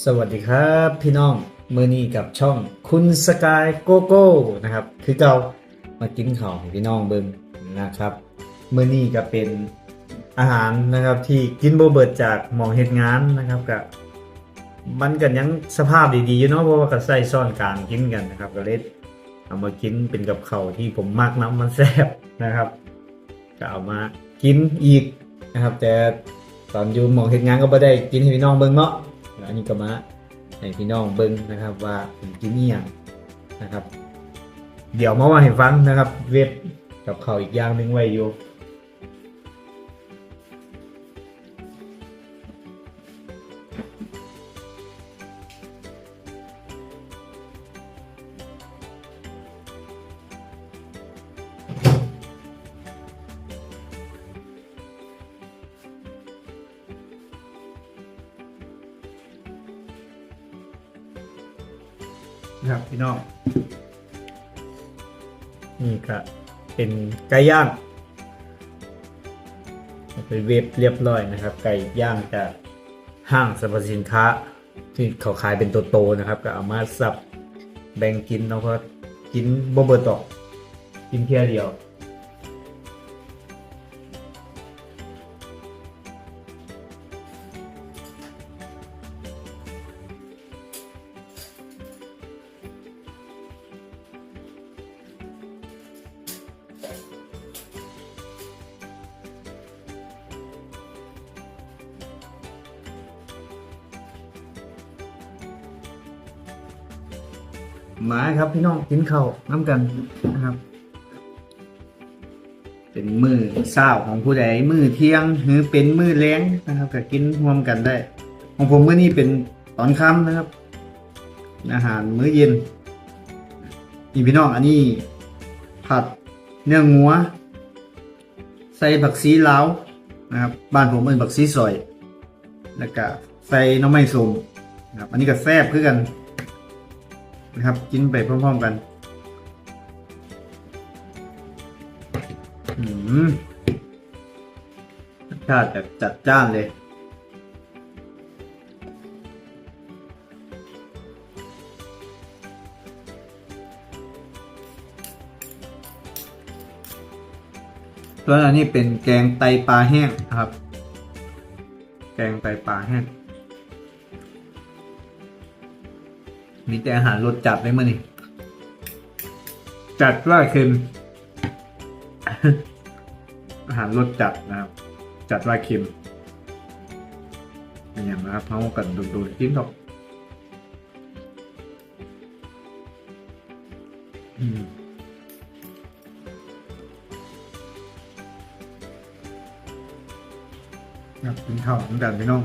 สวัสดีครับพี่น้องมือนี้กับช่องคุณสกายโกโก้นะครับ คือเก่ามากินข้าวให้พี่น้องเบิ่งนะครับมือนี้ก็เป็นอาหารนะครับที่กินโบเบิร์ดจากหมองเฮ็ดงานนะครับกับมันกันยังสภาพดีๆอยู่เนาะเพราะว่าก็ใส่ซ่อนกลางกินกันนะครับ ก็เลยเอามากินเป็นกับข้าวที่ผมมากน้ำมันแซ่บนะครับก็เอามากินอีกนะครับ แต่ตอนอยู่หมองเฮ็ดงานก็บ่ได้กินให้พี่น้องเบิ่งเนาะ อันนี้ก็มาให้พี่น้องเบิ้งนะครับว่าผมกินนี่ยงนะครับ เดี๋ยวมาว่าให้ฟังนะครับ เว็บกับเขาอีกอย่างหนึ่งไว้อยู่ นะครับพี่น้องนี่ก็เป็นไก่ย่างเป็นเวฟเรียบร้อยนะครับ ไก่ย่างจากห้างสรรพสินค้า ที่เขาขายเป็นตัวโตนะครับ ก็เอามาสับแบ่งกินเนาะเพราะกินบ่เบิดตอกกินเพียเดียว มาครับพี่น้องกินข้าวน้ำกันนะครับ เป็นมือเช้าของผู้ใดมือเที่ยงหรือเป็นมือแรงนะครับก็กินร่วมกันได้ ของผมมื้อนี้เป็นตอนค่ำนะครับ อาหารมื้อเย็นนี่พี่น้องอันนี้ ผัดเนื้องัว ใส่ผักซีลาวนะครับ บ้านผมเป็นผักซีซอย แล้วก็ใส่น้ำไม้ส้มนะครับ อันนี้ก็แซ่บคือกัน นะครับ กินไปพร้อมๆกัน อืมรสชาติแบบจัดจ้านเลยส่วอันนี้เป็นแกงไตปลาแห้งนะครับ แกงไตปลาแห้ง มีแต่อาหารรสจัดเลยมั้งนี่จัดว่าเค็ม อาหารรสจัดนะครับ จัดว่าเค็มเป็นอย่างนะครับเขากันดูๆกินดอกอืมครับกินข้าวเหมือนกันพี่น้อง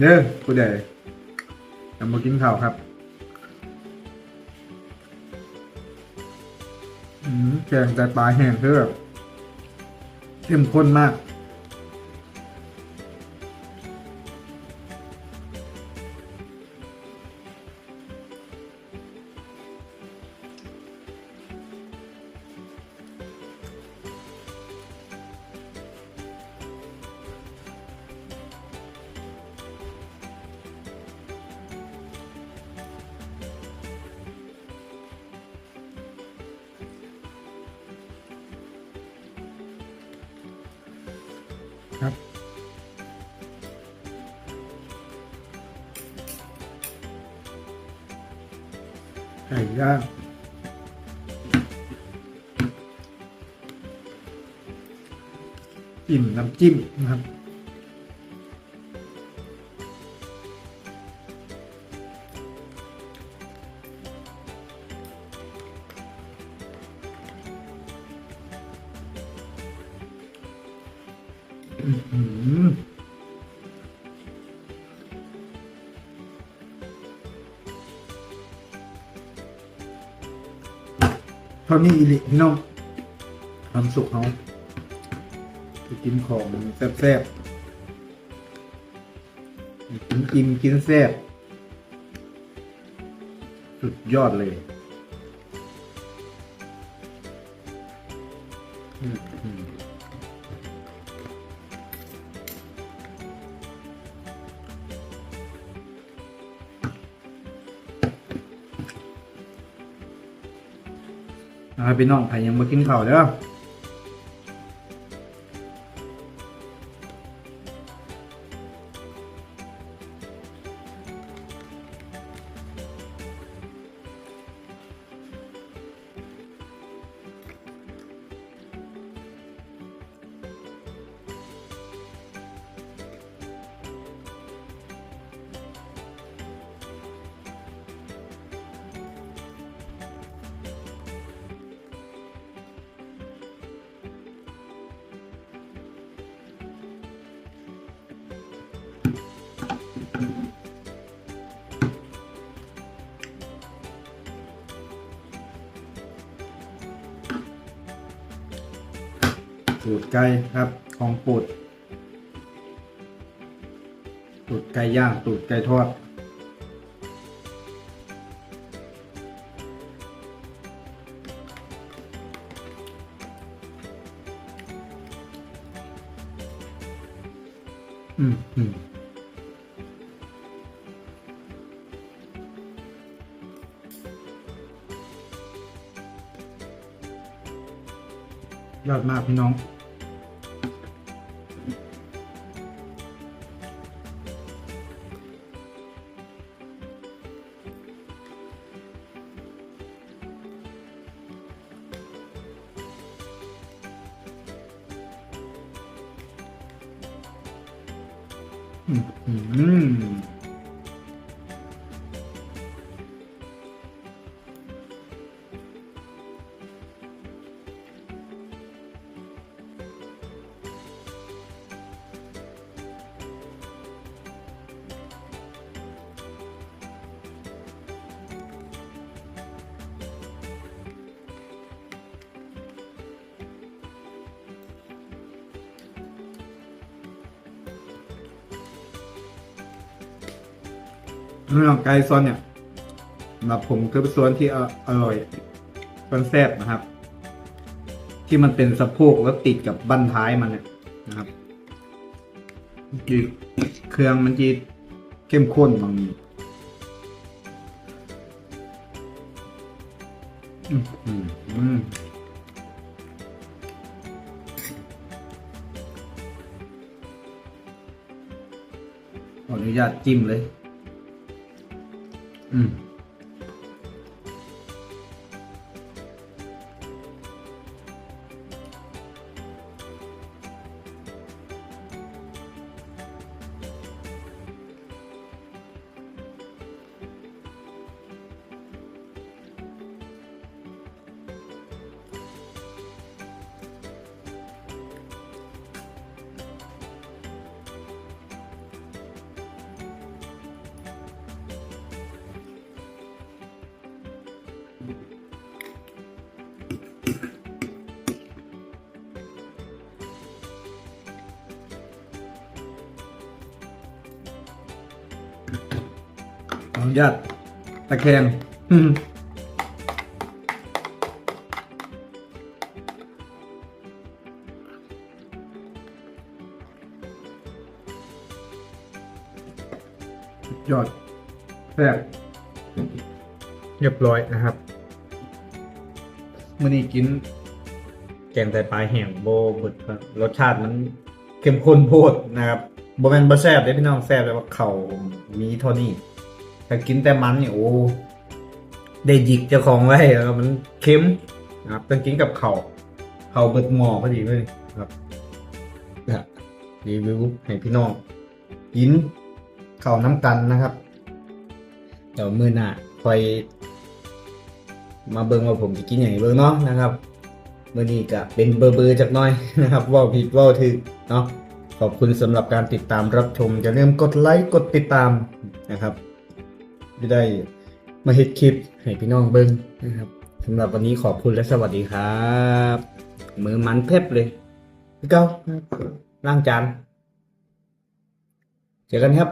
เด้อผู้ใดจะมากินข้าวครับอืมแกงแต่ปลาแห้งคือแบบเข้มข้นมาก ไก่ย่างจิ้มน้ำจิ้มนะครับ อื้อ ท่านี้อีลิพี่น้องความสุขเขาไปกินของแซ่บๆกินอิ่มกินแซ่บสุดยอดเลย นะครับพี่น้องใครยังมากินข้าวเด้อ ตูดไก่ครับของปูดตูดไก่ย่างตูดไก่ทอด ยอดมากพี่น้อง อืม เรื่องไก่ซอนเนี่ยสำหรับผมคือเป็นส่วนที่อร่อยส่วนแซ่บนะครับ ที่มันเป็นสะโพกแล้วติดกับบั้นท้ายมันเนี่ยนะครับจีเครื่องมันจีเข้มข้นบางอืมอืมอืมขออนุญาตจิ้มเลย ออนุญาตตะแคงอืมยอดแซ่บเรียบร้อยนะครับมื่อนี้กิน แกงไตปลาแห้งโบบึดครับรสชาติมันเข้มข้นโพดนะครับโบแมนบะแซ่บเด้พี่น้องแซ่บแต่ว่าเขามีเท่านี้ ถ้ากินแต่มันเนี่ยโอ้ได้หยิกเจ้าของไว้แล้วมันเค็มนะครับต้องกินกับเข่าเข่าเบิดหม้อพอดีเลยครับนะรีวิวให้พี่น้องกินเข่าน้ำกันนะครับ เดี๋ยวมือหน้าคอย มาเบิ่งว่าผมจะกินอย่างไรเบิ่งเนาะนะครับเมื่อนี้ก็เป็นเบอร์เบอร์จากน้อยนะครับว่าผิดว่าถูกเนาะขอบคุณสำหรับการติดตามรับชมอย่าลืมกดไลค์กดติดตามนะครับ ที่ได้มาเฮ็ดคลิปให้พี่น้องเบิ่งนะครับสำหรับวันนี้ขอบคุณและสวัสดีครับ มือมันเพ็บเลยพี่เก้าล้างจานเจอกันครับ